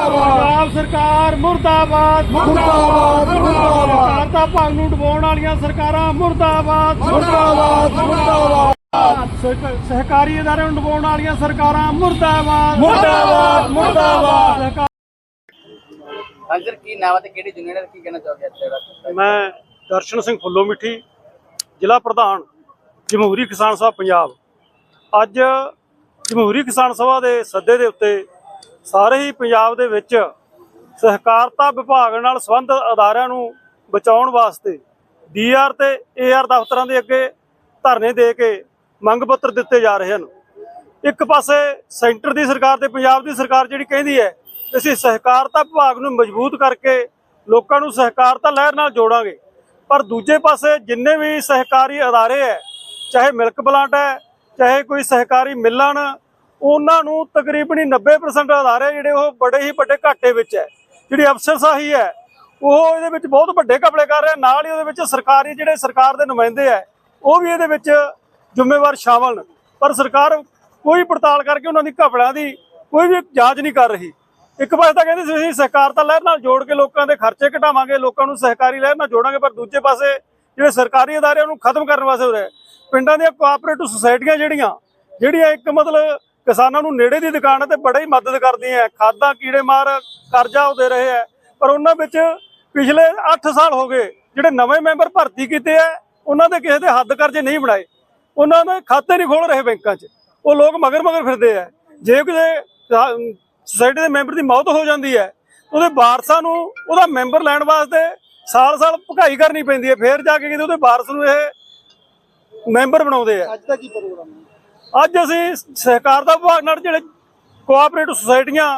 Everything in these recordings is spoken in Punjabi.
ਪੰਜਾਬ ਸਰਕਾਰ ਮੁਰਦਾਬਾਦ। ਮੁਰਦਾਬਾਦ ਮੁਰਦਾਬਾਦ। ਦਾ ਭੰਗ ਨੂੰ ਡਵਾਉਣ ਵਾਲੀਆਂ ਸਰਕਾਰਾਂ ਮੁਰਦਾਬਾਦ। ਮੁਰਦਾਬਾਦ ਮੁਰਦਾਬਾਦ। ਸਹਿ- ਸਹਿਕਾਰੀ ਅਦਾਰਿਆਂ ਨੂੰ ਡਵਾਉਣ ਵਾਲੀਆਂ ਸਰਕਾਰਾਂ ਮੁਰਦਾਬਾਦ। ਮੁਰਦਾਬਾਦ, ਮੁਰਦਾਬਾਦ। ਅੰਕਲ ਕੀ ਨਾਮ ਤੇ ਕਿਹੜੀ ਯੂਨੀਅਨ ਕੀ ਕਹਿਣਾ ਚਾਹੋਗੇ ਅੱਜ ਮੈਂ ਦਰਸ਼ਨ ਸਿੰਘ ਫੁੱਲੋ ਮਿੱਠੀ ਜ਼ਿਲ੍ਹਾ ਪ੍ਰਧਾਨ ਜਮਹੂਰੀ ਕਿਸਾਨ ਸਭਾ ਪੰਜਾਬ। ਅੱਜ ਜਮਹੂਰੀ ਕਿਸਾਨ ਸਭਾ ਦੇ ਸੱਦੇ ਦੇ ਉੱਤੇ ਸਾਰੇ ਹੀ ਪੰਜਾਬ ਦੇ ਵਿੱਚ ਸਹਿਕਾਰਤਾ ਵਿਭਾਗ ਨਾਲ ਸੰਬੰਧਿਤ ਅਦਾਰਿਆਂ ਨੂੰ ਬਚਾਉਣ ਵਾਸਤੇ ਡੀਆਰ ਤੇ ਏਆਰ ਦਫ਼ਤਰਾਂ ਦੇ ਅੱਗੇ ਧਰਨੇ ਦੇ ਕੇ ਮੰਗ ਪੱਤਰ ਦਿੱਤੇ ਜਾ ਰਹੇ ਹਨ। ਇੱਕ ਪਾਸੇ ਸੈਂਟਰ ਦੀ ਸਰਕਾਰ ਤੇ ਪੰਜਾਬ ਦੀ ਸਰਕਾਰ ਜਿਹੜੀ ਕਹਿੰਦੀ ਹੈ ਅਸੀਂ ਸਹਿਕਾਰਤਾ ਵਿਭਾਗ ਨੂੰ ਮਜ਼ਬੂਤ ਕਰਕੇ ਲੋਕਾਂ ਨੂੰ ਸਹਿਕਾਰਤਾ ਲਹਿਰ ਨਾਲ ਜੋੜਾਂਗੇ, ਪਰ ਦੂਜੇ ਪਾਸੇ ਜਿੰਨੇ ਵੀ ਸਹਿਕਾਰੀ ਅਦਾਰੇ ਹੈ, ਚਾਹੇ ਮਿਲਕ ਪਲਾਂਟ ਹੈ, ਚਾਹੇ ਕੋਈ ਸਹਿਕਾਰੀ ਮਿੱਲਾਂ ਹਨ ਉਹਨਾਂ ਨੂੰ ਤਕਰੀਬਨ ਹੀ 90% ਅਦਾਰੇ ਜਿਹੜੇ ਉਹ ਬੜੇ ਹੀ ਵੱਡੇ ਘਾਟੇ ਵਿੱਚ ਹੈ। ਜਿਹੜੀ ਅਫਸਰਸ਼ਾਹੀ ਹੈ, ਉਹ ਇਹਦੇ ਵਿੱਚ ਬਹੁਤ ਵੱਡੇ ਕਪੜੇ ਕਰ ਰਿਹਾ। ਨਾਲ ਹੀ ਉਹਦੇ ਵਿੱਚ ਸਰਕਾਰੀ ਜਿਹੜੇ ਸਰਕਾਰ ਦੇ ਨੁਮਾਇੰਦੇ ਹੈ, ਉਹ ਵੀ ਇਹਦੇ ਵਿੱਚ ਜ਼ਿੰਮੇਵਾਰ ਸ਼ਾਮਲ ਨੇ। ਪਰ ਸਰਕਾਰ ਕੋਈ ਪੜਤਾਲ ਕਰਕੇ ਉਹਨਾਂ ਦੀ ਘਪੜਿਆਂ ਦੀ ਕੋਈ ਵੀ ਜਾਂਚ ਨਹੀਂ ਕਰ ਰਹੀ। ਇੱਕ ਪਾਸੇ ਤਾਂ ਕਹਿੰਦੇ ਸੀ, ਅਸੀਂ ਸਹਿਕਾਰਤਾ ਲਹਿਰ ਨਾਲ ਜੋੜ ਕੇ ਲੋਕਾਂ ਦੇ ਖਰਚੇ ਘਟਾਵਾਂਗੇ, ਲੋਕਾਂ ਨੂੰ ਸਹਿਕਾਰੀ ਲਹਿਰ ਨਾਲ ਜੋੜਾਂਗੇ, ਪਰ ਦੂਜੇ ਪਾਸੇ ਜਿਹੜੇ ਸਰਕਾਰੀ ਅਦਾਰੇ ਉਹਨੂੰ ਖਤਮ ਕਰਨ ਵਾਸਤੇ ਹੋ ਰਿਹਾ ਪਿੰਡਾਂ ਦੀਆਂ ਕੋਆਪਰੇਟਿਵ ਸੁਸਾਇਟੀਆਂ ਜਿਹੜੀਆਂ ਜਿਹੜੀਆਂ ਇੱਕ ਮਤਲਬ ਕਿਸਾਨਾਂ ਨੂੰ ਨੇੜੇ ਦੀ ਦੁਕਾਨ ਤੇ ਬੜੀ ਮਦਦ ਕਰਦੀਆਂ ਹੈ ਖਾਦਾਂ ਕੀੜੇ ਮਾਰ ਕਰਜ਼ਾ ਉਹ ਦੇ ਰਹੇ ਹੈ ਪਰ ਉਹਨਾਂ ਵਿੱਚ ਪਿਛਲੇ 8 ਸਾਲ ਹੋ ਗਏ, ਜਿਹੜੇ ਨਵੇਂ ਮੈਂਬਰ ਭਰਤੀ ਕੀਤੇ ਆ ਉਹਨਾਂ ਦੇ ਕਿਸੇ ਦੇ ਹੱਦ ਕਰਜ਼ੇ ਨਹੀਂ ਬਣਾਏ। ਉਹਨਾਂ ਦੇ ਖਾਤੇ ਨਹੀਂ ਖੋਲ ਰਹੇ ਬੈਂਕਾਂ 'ਚ। ਉਹ ਲੋਕ ਮਗਰ ਮਗਰ ਫਿਰਦੇ ਆ ਜੇ ਕਿਸੇ ਸੁਸਾਇਟੀ ਦੇ ਮੈਂਬਰ ਦੀ ਮੌਤ ਹੋ ਜਾਂਦੀ ਹੈ ਉਹਦੇ ਵਾਰਸਾਂ ਨੂੰ ਉਹਦਾ ਮੈਂਬਰ ਲੈਣ ਵਾਸਤੇ ਸਾਲ-ਸਾਲ ਭਕਾਈ ਕਰਨੀ ਪੈਂਦੀ ਹੈ ਫੇਰ ਜਾ ਕੇ ਕਿਤੇ ਉਹਦੇ ਵਾਰਸ ਨੂੰ ਇਹ ਮੈਂਬਰ ਬਣਾਉਂਦੇ ਆ ਅੱਜ ਦਾ ਕੀ ਪ੍ਰੋਗਰਾਮ ਹੈ? ਅੱਜ ਅਸੀਂ ਸਹਿਕਾਰਤਾ ਵਿਭਾਗ ਨਾਲ ਜਿਹੜੇ ਕੋਆਪਰੇਟਿਵ ਸੁਸਾਇਟੀਆਂ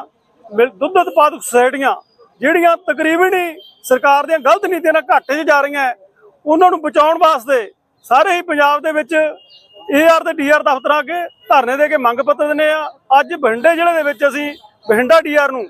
ਮਿਲ- ਦੁੱਧ ਉਤਪਾਦਕ ਸੁਸਾਇਟੀਆਂ ਜਿਹੜੀਆਂ ਤਕਰੀਬਨ ਹੀ ਸਰਕਾਰ ਦੀਆਂ ਗਲਤ ਨੀਤੀਆਂ ਨਾਲ ਘਾਟੇ 'ਚ ਜਾ ਰਹੀਆਂ ਉਹਨਾਂ ਨੂੰ ਬਚਾਉਣ ਵਾਸਤੇ ਸਾਰੇ ਹੀ ਪੰਜਾਬ ਦੇ ਵਿੱਚ ਏਆਰ ਤੇ ਡੀਆਰ ਦਫ਼ਤਰਾਂ ਅੱਗੇ ਧਰਨੇ ਦੇ ਕੇ ਮੰਗ ਪੱਤਰ ਦਿੰਦੇ ਆ। ਅੱਜ ਬਠਿੰਡੇ ਜ਼ਿਲ੍ਹੇ ਦੇ ਵਿੱਚ ਅਸੀਂ ਬਠਿੰਡਾ ਡੀਆਰ ਨੂੰ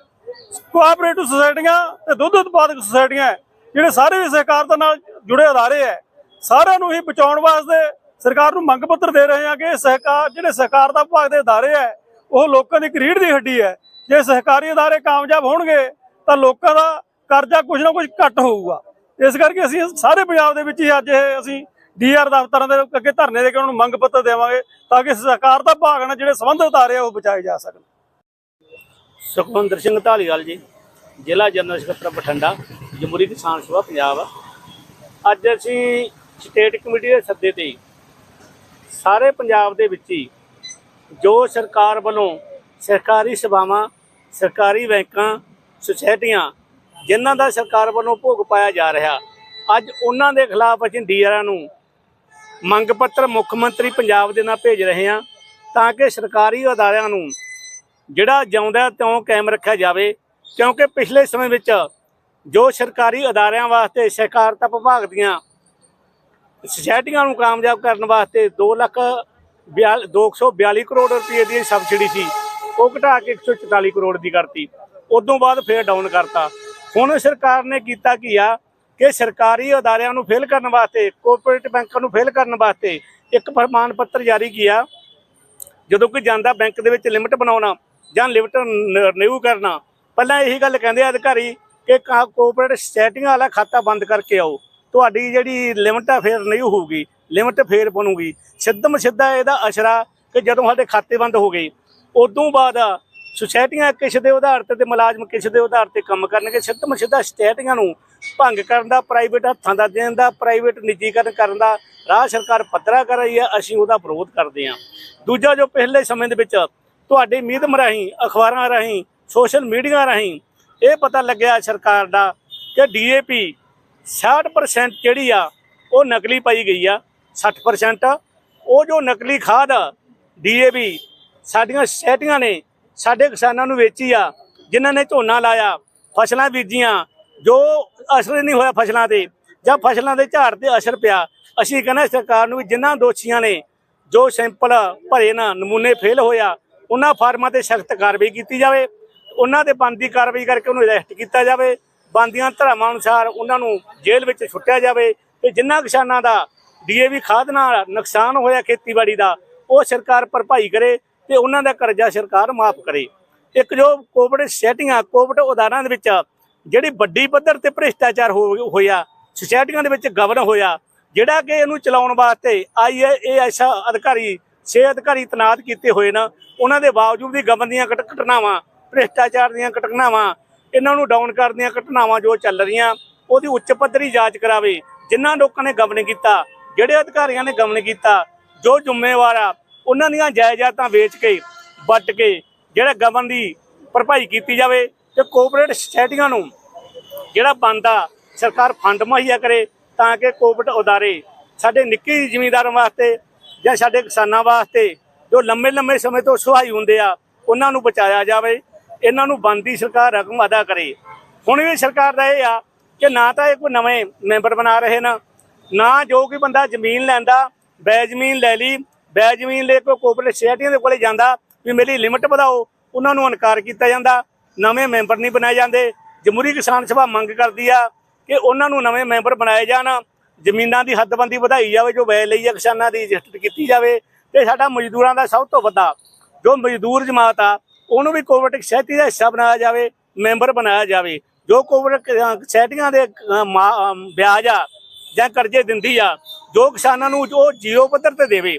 ਕੋਆਪਰੇਟਿਵ ਸੁਸਾਇਟੀਆਂ ਤੇ ਦੁੱਧ ਉਤਪਾਦਕ ਸੁਸਾਇਟੀਆਂ ਜਿਹੜੇ ਸਾਰੇ ਹੀ ਸਹਿਕਾਰਤਾ ਨਾਲ ਜੁੜੇ ਅਦਾਰੇ ਹੈ, ਸਾਰਿਆਂ ਨੂੰ ਹੀ ਬਚਾਉਣ ਵਾਸਤੇ ਸਰਕਾਰ ਨੂੰ ਮੰਗ ਪੱਤਰ ਦੇ ਰਹੇ ਹਾਂ ਕਿ ਸਹਿਕਾਰ ਜਿਹੜੇ ਸਹਿਕਾਰ ਦਾ ਵਿਭਾਗ ਦੇ ਅਦਾਰੇ ਹੈ, ਉਹ ਲੋਕਾਂ ਦੀ ਕਰੀੜ ਦੀ ਹੱਡੀ ਹੈ। ਜੇ ਸਹਿਕਾਰੀ ਅਦਾਰੇ ਕਾਮਯਾਬ ਹੋਣਗੇ, ਤਾਂ ਲੋਕਾਂ ਦਾ ਕਰਜ਼ਾ ਕੁਝ ਨਾ ਕੁਝ ਘੱਟ ਹੋਊਗਾ। ਇਸ ਕਰਕੇ ਅਸੀਂ ਸਾਰੇ ਪੰਜਾਬ ਦੇ ਵਿੱਚ ਹੀ ਅੱਜ ਇਹ ਅਸੀਂ ਡੀਆਰ ਦਫ਼ਤਰਾਂ ਦੇ ਅੱਗੇ ਧਰਨੇ ਦੇ ਕੇ ਉਹਨਾਂ ਨੂੰ ਮੰਗ ਪੱਤਰ ਦੇਵਾਂਗੇ, ਤਾਂ ਕਿ ਸਹਿਕਾਰਤਾ ਭਾਗ ਨਾਲ ਜਿਹੜੇ ਸੰਬੰਧਿਤ ਅਦਾਰੇ ਆ, ਉਹ ਬਚਾਏ ਜਾ ਸਕਣ। ਸੁਖਵਿੰਦਰ ਸਿੰਘ ਢਾਲੀਵਾਲ ਜੀ, ਜ਼ਿਲ੍ਹਾ ਜਨਰਲ ਸਕੱਤਰ ਬਠਿੰਡਾ ਜਮਹੂਰੀ ਕਿਸਾਨ ਸਭਾ, ਪੰਜਾਬ। ਅੱਜ ਅਸੀਂ ਸਟੇਟ ਕਮੇਟੀ ਦੇ ਸੱਦੇ ਤੇ ਸਾਰੇ ਪੰਜਾਬ ਦੇ ਵਿੱਚ ਹੀ ਜੋ ਸਰਕਾਰ ਵੱਲੋਂ ਸਰਕਾਰੀ ਸੇਵਾਵਾਂ ਸਰਕਾਰੀ ਬੈਂਕਾਂ, ਸੁਸਾਇਟੀਆਂ, ਜਿਨ੍ਹਾਂ ਦਾ ਸਰਕਾਰ ਵੱਲੋਂ ਭੋਗ ਪਾਇਆ ਜਾ ਰਿਹਾ, ਅੱਜ ਉਹਨਾਂ ਦੇ ਖਿਲਾਫ ਅਸੀਂ ਡੀਆਰਾਂ ਨੂੰ ਮੰਗ ਪੱਤਰ ਮੁੱਖ ਮੰਤਰੀ ਪੰਜਾਬ ਦੇ ਨਾਲ ਭੇਜ ਰਹੇ ਹਾਂ ਤਾਂ ਕਿ ਸਰਕਾਰੀ ਅਦਾਰਿਆਂ ਨੂੰ ਜਿਹੜਾ ਜਿਉਂਦਾ ਤਿਉਂ ਕਾਇਮ ਰੱਖਿਆ ਜਾਵੇ, ਕਿਉਂਕਿ ਪਿਛਲੇ ਸਮੇਂ ਵਿੱਚ ਜੋ ਸਰਕਾਰੀ ਅਦਾਰਿਆਂ ਵਾਸਤੇ ਸਹਿਕਾਰਤਾ ਵਿਭਾਗ ਦੀਆਂ ਸੁਸਾਇਟੀਆਂ ਨੂੰ ਕਾਮਯਾਬ ਕਰਨ ਵਾਸਤੇ 2 ਲੱਖ 242 ਕਰੋੜ ਰੁਪਏ ਦੀ ਸਬਸਿਡੀ ਸੀ। ਉਹ ਘਟਾ ਕੇ 144 ਕਰੋੜ ਦੀ ਕਰਤੀ। ਉਦੋਂ ਬਾਅਦ ਫੇਰ ਡਾਊਨ ਕਰਤਾ। ਹੁਣ ਸਰਕਾਰ ਨੇ ਕੀਤਾ ਕੀ ਆ ਕਿ ਸਰਕਾਰੀ ਅਦਾਰਿਆਂ ਨੂੰ ਫੇਲ ਕਰਨ ਵਾਸਤੇ ਕੋਆਪਰੇਟਿਵ ਬੈਂਕਾਂ ਨੂੰ ਫੇਲ ਕਰਨ ਵਾਸਤੇ ਇੱਕ ਪ੍ਰਮਾਣ ਪੱਤਰ ਜਾਰੀ ਕੀਤਾ। ਜਦੋਂ ਕੋਈ ਜਾਂਦਾ ਬੈਂਕ ਦੇ ਵਿੱਚ ਲਿਮਟ ਬਣਾਉਣਾ ਜਾਂ ਲਿਮਟ ਰਿਨਿਊ ਕਰਨਾ, ਪਹਿਲਾਂ ਇਹੀ ਗੱਲ ਕਹਿੰਦੇ ਆ ਅਧਿਕਾਰੀ ਕਿ ਕਾ- ਕੋਆਪਰੇਟਿਵ ਸੋਸਾਇਟੀਆਂ ਵਾਲਾ ਖਾਤਾ ਬੰਦ ਕਰਕੇ ਆਓ। ਤੁਹਾਡੀ ਜਿਹੜੀ ਲਿਮਟ ਆ ਫੇਰ ਨਹੀਂ ਹੋਊਗੀ। ਲਿਮਟ ਫੇਰ ਬਣੂਗੀ। ਸਿੱਧਮ ਸਿੱਧਾ ਇਹਦਾ ਅਸਰਾ ਕਿ ਜਦੋਂ ਸਾਡੇ ਖਾਤੇ ਬੰਦ ਹੋ ਗਏ, ਉਦੋਂ ਬਾਅਦ ਸੁਸਾਇਟੀਆਂ ਕਿਸੇ ਦੇ ਆਧਾਰ ਤੇ ਤੇ ਮੁਲਾਜ਼ਮ ਕਿਸੇ ਦੇ ਆਧਾਰ ਤੇ ਕੰਮ ਕਰਨਗੇ? ਸਿੱਧਮ ਸਿੱਧਾ ਸੁਸਾਇਟੀਆਂ ਨੂੰ ਭੰਗ ਕਰਨ ਦਾ ਪ੍ਰਾਈਵੇਟ ਹੱਥਾਂ ਦਾ ਦੇਣ ਦਾ ਪ੍ਰਾਈਵੇਟ ਨਿੱਜੀਕਰਨ ਕਰਨ ਦਾ ਰਾਹ ਸਰਕਾਰ ਪੱਧਰਾ ਕਰ ਰਹੀ ਹੈ ਅਸੀਂ ਉਹਦਾ ਵਿਰੋਧ ਕਰਦੇ ਹਾਂ। ਦੂਜਾ ਜੋ ਪਹਿਲੇ ਸਮੇਂ ਦੇ ਵਿੱਚ ਤੁਹਾਡੇ ਮੀਡੀਅਮ ਰਾਹੀਂ, ਅਖਬਾਰਾਂ ਰਾਹੀਂ ਸੋਸ਼ਲ ਮੀਡੀਆ ਰਾਹੀਂ ਇਹ ਪਤਾ ਲੱਗਿਆ ਸਰਕਾਰ ਦਾ ਕਿ ਡੀਏਪੀ 60% ਜਿਹੜੀ ਆ, ਉਹ ਨਕਲੀ ਪਾਈ ਗਈ ਆ 60% ਉਹ ਜੋ ਨਕਲੀ ਖਾਦ ਡੀਏਪੀ ਸਾਡੀਆਂ ਸੈਟੀਆਂ ਨੇ, ਸਾਡੇ ਕਿਸਾਨਾਂ ਨੂੰ ਵੇਚੀ ਆ, ਜਿਨ੍ਹਾਂ ਨੇ ਝੋਨਾ ਲਾਇਆ, ਫਸਲਾਂ ਬੀਜੀਆਂ, ਜੋ ਅਸਰ ਨਹੀਂ ਹੋਇਆ ਫਸਲਾਂ ਤੇ, ਜਾਂ ਫਸਲਾਂ ਦੇ ਝਾੜ ਤੇ ਅਸਰ ਪਿਆ, ਅਸੀਂ ਕਹਿੰਦੇ ਸਰਕਾਰ ਨੂੰ ਵੀ ਜਿਨ੍ਹਾਂ ਦੋਸ਼ੀਆਂ ਨੇ, ਜੋ ਸੈਂਪਲ ਭਰੇ ਨਾ, ਨਮੂਨੇ ਫੇਲ ਹੋਇਆ ਉਹਨਾਂ ਫਾਰਮਾਂ ਤੇ ਸਖਤ ਕਾਰਵਾਈ ਕੀਤੀ ਜਾਵੇ, ਉਹਨਾਂ ਤੇ ਬੰਦੀ ਕਾਰਵਾਈ ਕਰਕੇ ਉਹਨੂੰ ਅਰੈਸਟ ਕੀਤਾ ਜਾਵੇ ਬੰਦੀਆਂ ਧਰਾਵਾਂ ਅਨੁਸਾਰ ਉਹਨਾਂ ਨੂੰ ਜੇਲ੍ਹ ਵਿੱਚ ਛੁੱਟਿਆ ਜਾਵੇ ਤੇ ਜਿਨ੍ਹਾਂ ਕਿਸਾਨਾਂ ਦਾ ਡੀਏਵੀ ਖਾਦ ਨਾਲ ਨੁਕਸਾਨ ਹੋਇਆ ਖੇਤੀਬਾੜੀ ਦਾ, ਉਹ ਸਰਕਾਰ ਭਰਪਾਈ ਕਰੇ ਤੇ ਉਹਨਾਂ ਦਾ ਕਰਜ਼ਾ ਸਰਕਾਰ ਮਾਫ ਕਰੇ। ਇੱਕ ਜੋ ਕੋਵਿਡ ਸੈਟਿੰਗਾਂ, ਕੋਵਿਡ ਉਦਾਹਰਨਾਂ ਦੇ ਵਿੱਚ ਜਿਹੜੀ ਵੱਡੀ ਪੱਧਰ ਤੇ ਭ੍ਰਿਸ਼ਟਾਚਾਰ ਹੋ- ਹੋਇਆ, ਸੁਸਾਇਟੀਆਂ ਦੇ ਵਿੱਚ ਗਵਰਨ ਹੋਇਆ, ਜਿਹੜਾ ਕਿ ਇਹਨੂੰ ਚਲਾਉਣ ਵਾਸਤੇ ਆਈਏਐਸ ਅਧਿਕਾਰੀ, ਛੇ ਅਧਿਕਾਰੀ ਤਨਾਤ ਕੀਤੇ ਹੋਏ ਨਾ। ਉਹਨਾਂ ਦੇ ਬਾਵਜੂਦ ਵੀ ਗਵਰਨ ਦੀਆਂ ਘਟ- ਘਟਨਾਵਾਂ ਭ੍ਰਿਸ਼ਟਾਚਾਰ ਦੀਆਂ ਘਟਨਾਵਾਂ ਇਹਨਾਂ ਨੂੰ ਡਾਊਨ ਕਰਨ ਦੀਆਂ, ਘਟਨਾਵਾਂ ਜੋ ਚੱਲ ਰਹੀਆਂ, ਉਹਦੀ ਉੱਚ ਪੱਧਰੀ ਜਾਂਚ ਕਰਾਵੇ ਜਿਨ੍ਹਾਂ ਲੋਕਾਂ ਨੇ ਗਵਰਨ ਕੀਤਾ, ਜਿਹੜੇ ਅਧਿਕਾਰੀਆਂ ਨੇ ਗਵਰਨ ਕੀਤਾ, ਜੋ ਜ਼ਿੰਮੇਵਾਰ ਆ, ਉਹਨਾਂ ਦੀਆਂ ਜਾਇਦਾਦਾਂ ਵੇਚ ਕੇ, ਵੱਟ ਕੇ, ਜਿਹੜਾ ਗਵਰਨ ਦੀ ਭਰਪਾਈ ਕੀਤੀ ਜਾਵੇ ਤੇ ਕੋਆਪਰੇਟ ਸੋਸਾਇਟੀਆਂ ਨੂੰ ਜਿਹੜਾ ਬਣਦਾ, ਸਰਕਾਰ ਫੰਡ ਮੁਹੱਈਆ ਕਰੇ ਤਾਂ ਕਿ ਕੋਵਿਡ ਉਦਾਰੇ ਸਾਡੇ ਨਿੱਕੀ ਜ਼ਿਮੀਂਦਾਰਾਂ ਵਾਸਤੇ ਜਾਂ ਸਾਡੇ ਕਿਸਾਨਾਂ ਵਾਸਤੇ ਜੋ ਲੰਮੇ ਲੰਮੇ ਸਮੇਂ ਤੋਂ ਸੁਹਾਈ ਹੁੰਦੇ ਆ, ਉਹਨਾਂ ਨੂੰ ਬਚਾਇਆ ਜਾਵੇ। ਇਹਨਾਂ ਨੂੰ ਬਣਦੀ ਸਰਕਾਰ ਰਕਮ ਅਦਾ ਕਰੇ। ਹੁਣ ਵੀ ਸਰਕਾਰ ਦਾ ਇਹ ਆ ਕਿ ਨਾ ਤਾਂ ਇਹ ਕੋਈ ਨਵੇਂ ਮੈਂਬਰ ਬਣਾ ਰਹੇ ਨਾ ਨਾ ਜੋ ਕੋਈ ਬੰਦਾ ਜ਼ਮੀਨ ਲੈਂਦਾ, ਬੈ ਜ਼ਮੀਨ ਲੈ ਲਈ, ਬੈ ਜ਼ਮੀਨ ਲੈ ਕੇ ਕੋਪਰੇਟ ਸੋਸਾਇਟੀਆਂ ਦੇ ਕੋਲੇ ਜਾਂਦਾ, ਵੀ ਮੇਰੀ ਲਿਮਟ ਵਧਾਓ, ਉਹਨਾਂ ਨੂੰ ਇਨਕਾਰ ਕੀਤਾ ਜਾਂਦਾ, ਨਵੇਂ ਮੈਂਬਰ ਨਹੀਂ ਬਣਾਏ ਜਾਂਦੇ। ਜਮਹੂਰੀ ਕਿਸਾਨ ਸਭਾ ਮੰਗ ਕਰਦੀ ਆ ਕਿ ਉਹਨਾਂ ਨੂੰ ਨਵੇਂ ਮੈਂਬਰ ਬਣਾਏ ਜਾਣ, ਜ਼ਮੀਨਾਂ ਦੀ ਹੱਦਬੰਦੀ ਵਧਾਈ ਜਾਵੇ, ਜੋ ਵੈ ਲਈ ਆ ਕਿਸਾਨਾਂ ਦੀ ਰਜਿਸਟਰ ਕੀਤੀ ਜਾਵੇ, ਤੇ ਸਾਡਾ ਮਜ਼ਦੂਰਾਂ ਦਾ ਸਭ ਤੋਂ ਵੱਡਾ, ਜੋ ਮਜ਼ਦੂਰ ਜਮਾਤ ਆ ਉਹਨੂੰ ਵੀ ਕੋਵਿਡ ਸਹਿਤੀ ਦਾ ਹਿੱਸਾ ਬਣਾਇਆ ਜਾਵੇ, ਮੈਂਬਰ ਬਣਾਇਆ ਜਾਵੇ। ਜੋ ਕੋਵਿਡ ਸਹਿਤੀਆਂ ਦੇ ਮਾ- ਵਿਆਜ ਆ ਜਾਂ ਕਰਜ਼ੇ ਦਿੰਦੀ ਆ, ਜੋ ਕਿਸਾਨਾਂ ਨੂੰ ਉਹ ਜੀਓ ਪੱਧਰ ਤੇ ਦੇਵੇ,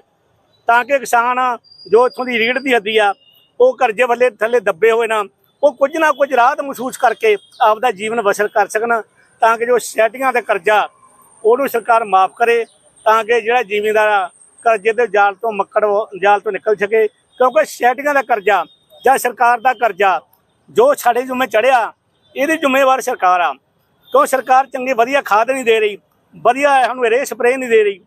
ਤਾਂ ਕਿ ਕਿਸਾਨ ਜੋ ਇੱਥੋਂ ਦੀ ਰੀੜ ਦੀ ਹੱਦੀ ਆ, ਉਹ ਕਰਜ਼ੇ ਵੱਲੇ ਥੱਲੇ ਦੱਬੇ ਹੋਏ ਨਾ, ਉਹ ਕੁਝ ਨਾ ਕੁਝ ਰਾਹਤ ਮਹਿਸੂਸ ਕਰਕੇ ਆਪਦਾ ਜੀਵਨ ਬਸਰ ਕਰ ਸਕਣ, ਤਾਂ ਕਿ ਜੋ ਸੈਟੀਆਂ ਦੇ ਕਰਜ਼ਾ, ਉਹਨੂੰ ਸਰਕਾਰ ਮਾਫ ਕਰੇ, ਤਾਂ ਕਿ ਜਿਹੜਾ ਜ਼ਿਮੀਂਦਾਰ ਆ, ਕਰਜ਼ੇ ਦੇ ਜਾਲ ਤੋਂ ਮੱਕੜ ਜਾਲ ਤੋਂ ਨਿਕਲ ਸਕੇ, ਕਿਉਂਕਿ ਸੈਟੀਆਂ ਦਾ ਕਰਜ਼ਾ ਜਾਂ ਸਰਕਾਰ ਦਾ ਕਰਜ਼ਾ, ਜੋ ਸਾਡੇ ਜ਼ਿੰਮੇ ਚੜਿਆ ਇਹਦੀ ਜ਼ਿੰਮੇਵਾਰ ਸਰਕਾਰ ਆ। ਕਿਉਂ ਸਰਕਾਰ ਚੰਗੀ ਵਧੀਆ ਖਾਦ ਨਹੀਂ ਦੇ ਰਹੀ, ਵਧੀਆ ਸਾਨੂੰ ਰੇ ਸਪਰੇਅ ਨਹੀਂ ਦੇ ਰਹੀ।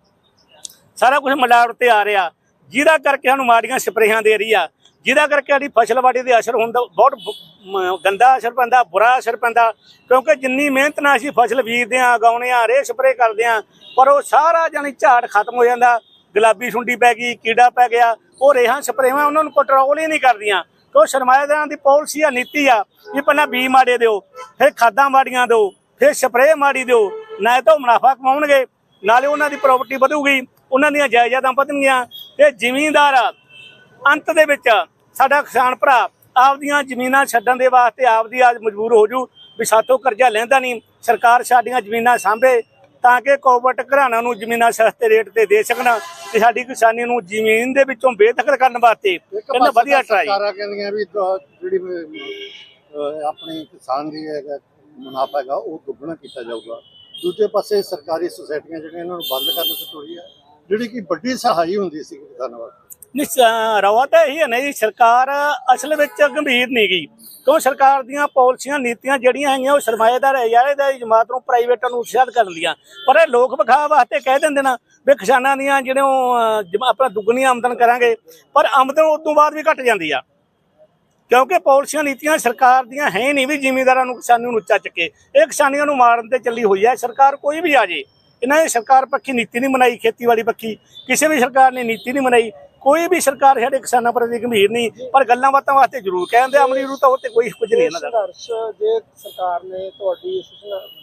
ਸਾਰਾ ਕੁਝ ਮਿਲਾਵਟ ਤੇ ਆ ਰਿਹਾ। ਜਿਹਦਾ ਕਰਕੇ ਸਾਨੂੰ ਮਾੜੀਆਂ ਸਪਰੇਹਾਂ ਦੇ ਰਹੀ ਆ। ਜਿਹਦਾ ਕਰਕੇ ਸਾਡੀ ਫਸਲ ਵਾੜੀ ਦੇ ਅਸਰ ਹੁੰਦਾ, ਬਹੁਤ ਗੰਦਾ ਅਸਰ ਪੈਂਦਾ, ਬੁਰਾ ਅਸਰ ਪੈਂਦਾ। ਕਿਉਂਕਿ ਜਿੰਨੀ ਮਿਹਨਤ ਨਾਲ ਅਸੀਂ ਫਸਲ ਬੀਜਦੇ ਆ ਉਗਾਉਂਦੇ ਆ ਰੇ ਸਪਰੇਅ ਕਰਦੇ ਆ ਪਰ ਉਹ ਸਾਰਾ ਜਾਨੀ ਝਾੜ ਖਤਮ ਹੋ ਜਾਂਦਾ। ਗੁਲਾਬੀ ਸੁੰਡੀ ਪੈ ਗਈ, ਕੀੜਾ ਪੈ ਗਿਆ, ਉਹ ਰੇਹਾਂ, ਸਪਰੇਹਾਂ ਉਹਨਾਂ ਨੂੰ ਕੰਟਰੋਲ ਹੀ ਨਹੀਂ ਕਰਦੀਆਂ। ਕਿਉਂ ਸਰਮਾਏਦਾਰਾਂ ਦੀ ਪਾਲਿਸੀ ਆ, ਨੀਤੀ ਆ, ਵੀ ਪਹਿਲਾਂ ਬੀ ਮਾੜੇ ਦਿਓ, ਫਿਰ ਖਾਦਾਂ ਮਾੜੀਆਂ ਦਿਓ, ਫਿਰ ਸਪਰੇਅ ਮਾੜੀ ਦਿਓ, ਨਾ ਤਾਂ ਉਹ ਮੁਨਾਫਾ ਕਮਾਉਣਗੇ, ਨਾਲੇ ਉਹਨਾਂ ਦੀ ਪ੍ਰਾਪਰਟੀ ਵਧੂਗੀ, ਉਹਨਾਂ ਦੀਆਂ ਜਾਇਦਾਦਾਂ ਵਧਣਗੀਆਂ, ਤੇ ਜ਼ਿਮੀਂਦਾਰ ਅੰਤ ਦੇ ਵਿੱਚ ਸਾਡਾ ਕਿਸਾਨ ਭਰਾ ਆਪਦੀਆਂ ਜ਼ਮੀਨਾਂ ਛੱਡਣ ਦੇ ਵਾਸਤੇ ਆਪਦੀ ਅੱਜ ਮਜਬੂਰ ਹੋ ਜੂ, ਵੀ ਸਾਥੋਂ ਕਰਜ਼ਾ ਲੈਂਦਾ ਨਹੀਂ, ਸਰਕਾਰ ਸਾਡੀਆਂ ਜ਼ਮੀਨਾਂ ਸਾਂਭੇ, ਤਾਂ ਕਿ ਕੋਵਟ ਘਰਾਣਾ ਨੂੰ ਜ਼ਮੀਨਾਂ ਸਸਤੇ ਰੇਟ ਤੇ ਦੇ ਸਕਣ ਤੇ ਸਾਡੀ ਕਿਸਾਨੀ ਨੂੰ ਜ਼ਮੀਨ ਦੇ ਵਿੱਚੋਂ ਬੇਦਖਲ ਕਰਨ ਵਾਸਤੇ ਇਹਨਾਂ ਵਧੀਆ ਟਰਾਈ ਸਰਕਾਰਾਂ ਕਹਿੰਦੀਆਂ ਵੀ ਜਿਹੜੀ ਆਪਣੀ ਕਿਸਾਨ ਦੀ ਹੈਗਾ ਮੁਨਾਫਾ ਹੈਗਾ ਉਹ ਦੁੱਗਣਾ ਕੀਤਾ ਜਾਊਗਾ। ਦੂਜੇ ਪਾਸੇ ਸਰਕਾਰੀ ਸੁਸਾਇਟੀਆਂ ਜਿਹੜੀਆਂ ਇਹਨਾਂ ਨੂੰ ਬੰਦ ਕਰਨ ਤੋਂ ਤੋੜੀ ਹੈ ਜਿਹੜੀ ਕਿ ਵੱਡੀ ਸਹਾਈ ਹੁੰਦੀ ਸੀ ਕਿਸਾਨਾਂ ਵਾਸਤੇ। ਨਹੀਂ ਰਵਾ ਤਾਂ ਇਹੀ ਹੈ ਨਾ ਜੀ ਸਰਕਾਰ ਅਸਲ ਵਿੱਚ ਗੰਭੀਰ ਨਹੀਂ ਗਈ। ਕਿਉਂ ਸਰਕਾਰ ਦੀਆਂ ਪਾਲਿਸੀਆਂ ਨੀਤੀਆਂ ਜਿਹੜੀਆਂ ਹੈਗੀਆਂ ਉਹ ਸਰਮਾਏਦਾਰ ਇਜਾਰੇ ਦਾ ਜਮਾਤ ਨੂੰ ਪ੍ਰਾਈਵੇਟਾਂ ਨੂੰ ਉਤਸ਼ਾਹਿਤ ਕਰਨ ਦੀਆਂ ਪਰ ਇਹ ਲੋਕ ਵਿਖਾਵਾ ਵਾਸਤੇ ਕਹਿ ਦਿੰਦੇ ਨਾ ਵੀ ਕਿਸਾਨਾਂ ਦੀਆਂ ਜਿਹੜੀਆਂ ਉਹ, ਜਮ- ਆਪਣਾ ਦੁੱਗਣੀ ਆਮਦਨ ਕਰਾਂਗੇ ਪਰ ਆਮਦਨ ਉਸ ਤੋਂ ਬਾਅਦ ਵੀ ਘਟ ਜਾਂਦੀ ਆ। ਕਿਉਂਕਿ ਪਾਲਿਸੀਆਂ ਨੀਤੀਆਂ ਸਰਕਾਰ ਦੀਆਂ ਹੈ ਨਹੀਂ ਵੀ ਜ਼ਿਮੀਂਦਾਰਾਂ ਨੂੰ ਕਿਸਾਨਾਂ ਨੂੰ ਉੱਚਾ ਚੱਕੇ। ਇਹ ਕਿਸਾਨੀਆਂ ਨੂੰ ਮਾਰਨ ਤੇ ਚੱਲੀ ਹੋਈ ਹੈ ਸਰਕਾਰ ਕੋਈ ਵੀ ਆ ਜੇ। ਇਹਨਾਂ ਨੇ ਸਰਕਾਰ ਪੱਖੀ ਨੀਤੀ ਨਹੀਂ ਬਣਾਈ ਖੇਤੀਬਾੜੀ ਪੱਖੀ। ਕਿਸੇ ਵੀ ਸਰਕਾਰ ਨੇ ਨੀਤੀ ਨਹੀਂ ਬਣਾਈ ਕੋਈ ਵੀ ਸਰਕਾਰ ਸਾਡੇ ਕਿਸਾਨਾਂ ਪ੍ਰਤੀ ਗੰਭੀਰ ਨਹੀਂ ਪਰ ਗੱਲਾਂ ਬਾਤਾਂ ਵਾਸਤੇ ਜ਼ਰੂਰ ਕਹਿੰਦੇ ਅਮਲੀ ਰੂ ਤਾਂ ਉੱਤੇ ਕੋਈ ਕੁਝ ਨਹੀਂ ਇਹਨਾਂ ਦਾ। ਸੰਘਰਸ਼ ਜੇ ਸਰਕਾਰ ਨੇ ਤੁਹਾਡੀ ਇਸ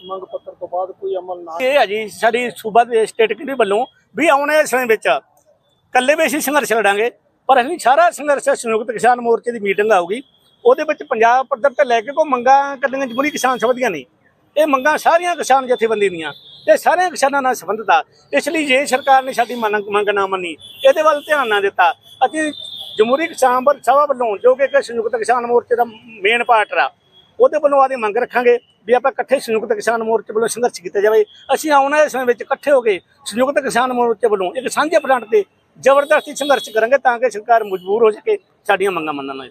ਮੰਗ ਪੱਤਰ ਤੋਂ ਬਾਅਦ ਕੋਈ ਅਮਲ ਨਾ ਇਹ ਹੈ ਜੀ ਸਾਡੀ ਸੂਬਾ ਦੇ ਸਟੇਟ ਕਮੇਟੀ ਵੱਲੋਂ ਵੀ ਆਉਣ ਸਮੇਂ ਵਿੱਚ ਇਕੱਲੇ ਵੀ ਅਸੀਂ ਸੰਘਰਸ਼ ਲੜਾਂਗੇ ਪਰ ਅਸੀਂ ਸਾਰਾ ਸੰਘਰਸ਼ ਸੰਯੁਕਤ ਕਿਸਾਨ ਮੋਰਚੇ ਦੀ ਮੀਟਿੰਗ ਆਊਗੀ ਉਹਦੇ ਵਿੱਚ ਪੰਜਾਬ ਪੱਧਰ ਤੇ ਲੈ ਕੇ ਕੋ ਮੰਗਾਂ ਕੱਢੀਆਂ ਜਮਹੂਰੀ ਕਿਸਾਨ ਸਭਾ ਦੀਆਂ ਨਹੀਂ। ਇਹ ਮੰਗਾਂ ਸਾਰੀਆਂ ਕਿਸਾਨ ਜਥੇਬੰਦੀ ਦੀਆਂ ਤੇ ਸਾਰਿਆਂ ਕਿਸਾਨਾਂ ਨਾਲ ਸੰਬੰਧਿਤ ਆ। ਇਸ ਲਈ ਜੇ ਸਰਕਾਰ ਨੇ ਸਾਡੀ ਮੰਗ ਮੰਗ ਨਾ ਮੰਨੀ, ਇਹਦੇ ਵੱਲ ਧਿਆਨ ਨਾ ਦਿੱਤਾ, ਅਸੀਂ ਜਮਹੂਰੀ ਕਿਸਾਨ ਸਭਾ ਵੱਲੋਂ ਜੋ ਕਿ ਸੰਯੁਕਤ ਕਿਸਾਨ ਮੋਰਚੇ ਦਾ ਮੇਨ ਪਾਰਟਰ ਆ, ਉਹਦੇ ਵੱਲੋਂ ਆਦੀ ਮੰਗ ਰੱਖਾਂਗੇ ਵੀ ਆਪਾਂ ਇਕੱਠੇ ਸੰਯੁਕਤ ਕਿਸਾਨ ਮੋਰਚੇ ਵੱਲੋਂ ਸੰਘਰਸ਼ ਕੀਤਾ ਜਾਵੇ। ਅਸੀਂ ਆਉਣ ਵਾਲੇ ਸਮੇਂ ਵਿੱਚ ਇਕੱਠੇ ਹੋ ਕੇ ਸੰਯੁਕਤ ਕਿਸਾਨ ਮੋਰਚੇ ਵੱਲੋਂ ਇੱਕ ਸਾਂਝੇ ਫਰੰਟ ਤੇ ਜ਼ਬਰਦਸਤੀ ਸੰਘਰਸ਼ ਕਰਾਂਗੇ ਤਾਂ ਕਿ ਸਰਕਾਰ ਮਜਬੂਰ ਹੋ ਸਕੇ, ਸਾਡੀਆਂ ਮੰਗਾਂ ਮੰਨਣ ਲਈ